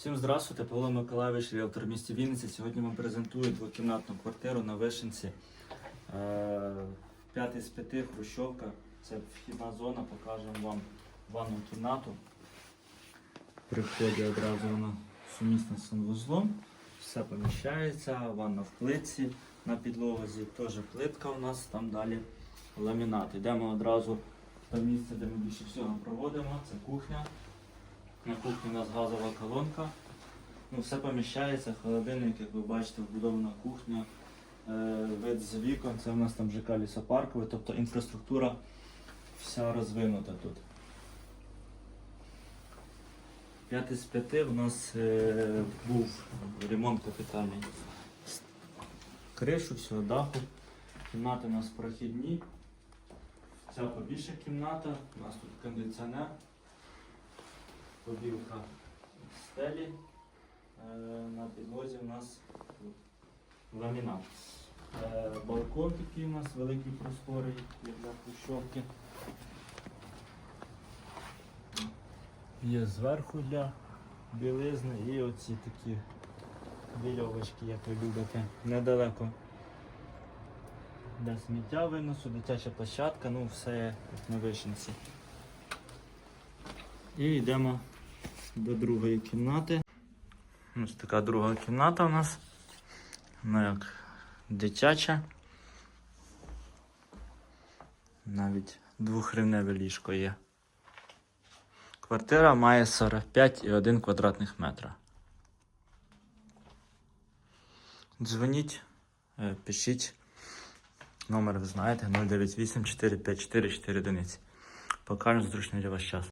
Всім здравствуйте, Павло Миколаївич, ріелтор в місті Вінниці. Сьогодні вам презентую двокімнатну квартиру на Вишенці. Е, П'ятий з п'яти, Хрущовка. Це вхідна зона, покажемо вам ванну кімнату. При одразу вона сумісна з санвузлом. Все поміщається, ванна в плитці на підлозі, теж плитка у нас, там далі ламінат. Йдемо одразу до місця, де ми більше всього проводимо. Це кухня. На кухні у нас газова колонка. Ну, все поміщається, холодильник, як ви бачите, вбудована кухня, е, вид з вікон, це у нас там ЖК лісопарковий, тобто інфраструктура вся розвинута тут. П'ятий з п'яти у нас е, був ремонт капітальний. Кришу, всього даху. Кімнати у нас прохідні. Ця побільша кімната, у нас тут кондиціонер побілка стелі. Е, На підлозі у нас ламінат. Е, Балкон такий у нас великий просторий, як для хрущовки. Є зверху для білизни і оці такі вільовочки, як ви любите, недалеко. Для сміття виносу, дитяча площадка, ну все як на вишенці. І йдемо до другої кімнати. Ось така друга кімната у нас. Вона як дитяча. Навіть двохрівневе ліжко є. Квартира має 45,1 квадратних метра. Дзвоніть, е, пишіть. Номер ви знаєте 098 454 4 одиниці. Покажемо зручний для вас час.